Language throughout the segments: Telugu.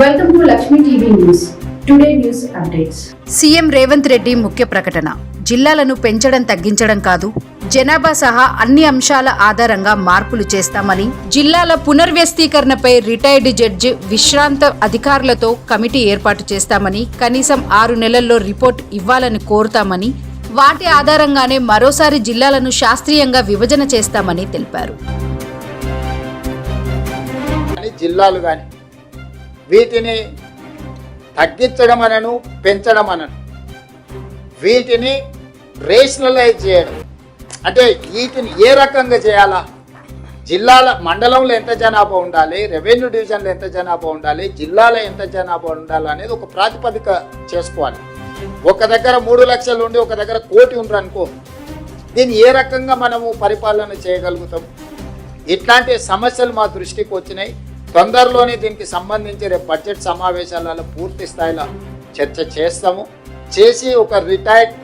To Lakshmi TV News. Today news updates. CM Revanth Reddy ముఖ్య ప్రకటన జిల్లాలను పెంచడం తగ్గించడం కాదు జనాభా సహా అన్ని అంశాల ఆధారంగా మార్పులు చేస్తామని జిల్లాల పునర్వ్యవస్థీకరణపై రిటైర్డ్ జడ్జి విశ్రాంత అధికారులతో కమిటీ ఏర్పాటు చేస్తామని కనీసం ఆరు నెలల్లో రిపోర్ట్ ఇవ్వాలని కోరుతామని వాటి ఆధారంగానే మరోసారి జిల్లాలను శాస్త్రీయంగా విభజన చేస్తామని తెలిపారు జిల్లాలు కానీ వీటిని తగ్గించడం అనను పెంచడం అనను వీటిని రేషనలైజ్ చేయడం. అంటే వీటిని ఏ రకంగా చేయాలా? జిల్లాల మండలంలో ఎంత జనాభా ఉండాలి? రెవెన్యూ డివిజన్లో ఎంత జనాభా ఉండాలి? జిల్లాలో ఎంత జనాభా ఉండాలి అనేది ఒక ప్రాతిపదిక చేసుకోవాలి. ఒక దగ్గర మూడు లక్షలు ఉండి ఒక దగ్గర కోటి ఉండరు అనుకో దీన్ని ఏ రకంగా మనము పరిపాలన చేయగలుగుతాం? ఇట్లాంటి సమస్యలు మా దృష్టికి వచ్చినాయి. తొందరలోనే దీనికి సంబంధించి రేపు బడ్జెట్ సమావేశాలలో పూర్తి స్థాయిలో చర్చ చేస్తాము. చేసి ఒక retired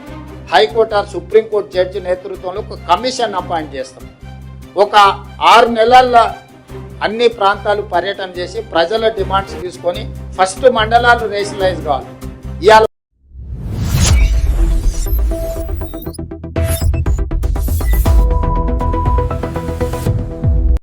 high court or supreme court judge నేతృత్వంలో ఒక కమిషన్ అపాయింట్ చేస్తాం ఒక ఆరు నెలల్లో అన్ని ప్రాంతాలు పర్యటన చేసి ప్రజల డిమాండ్స్ తీసుకొని ఫస్ట్ మండలాలు రేషనలైజ్ కావాలి. ఇవాళ